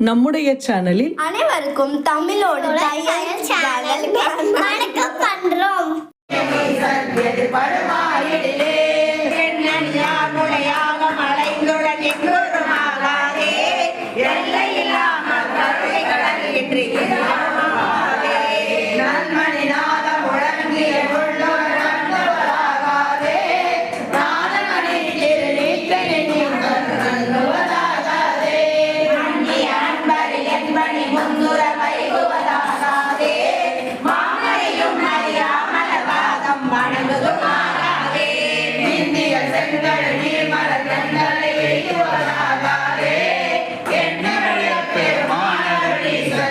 நம்முடைய சேனலில் அனைவருக்கும் தமிழோடு வணக்கம் பண்றோம்.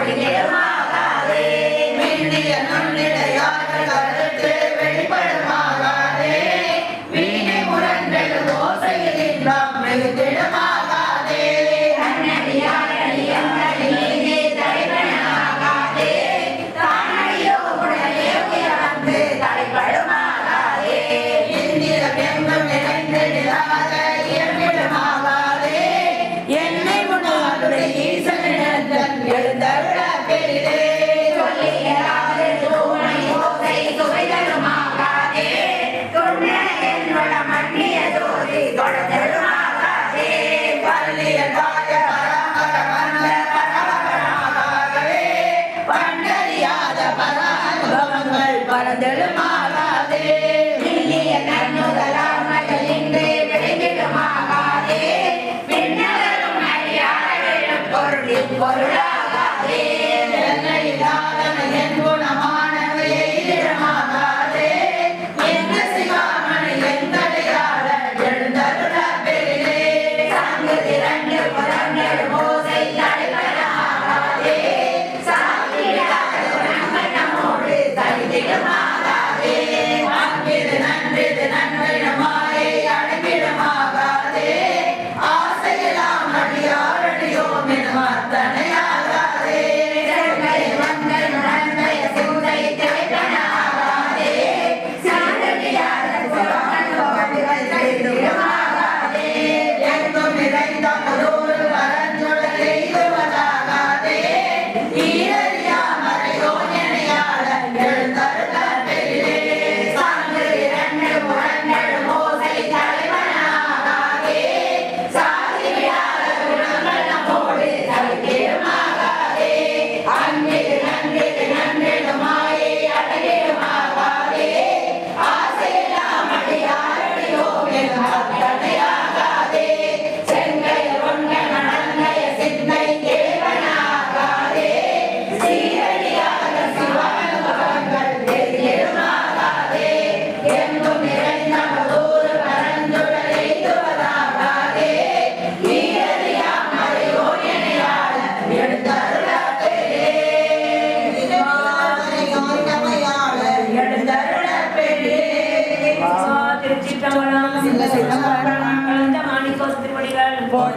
Martindale.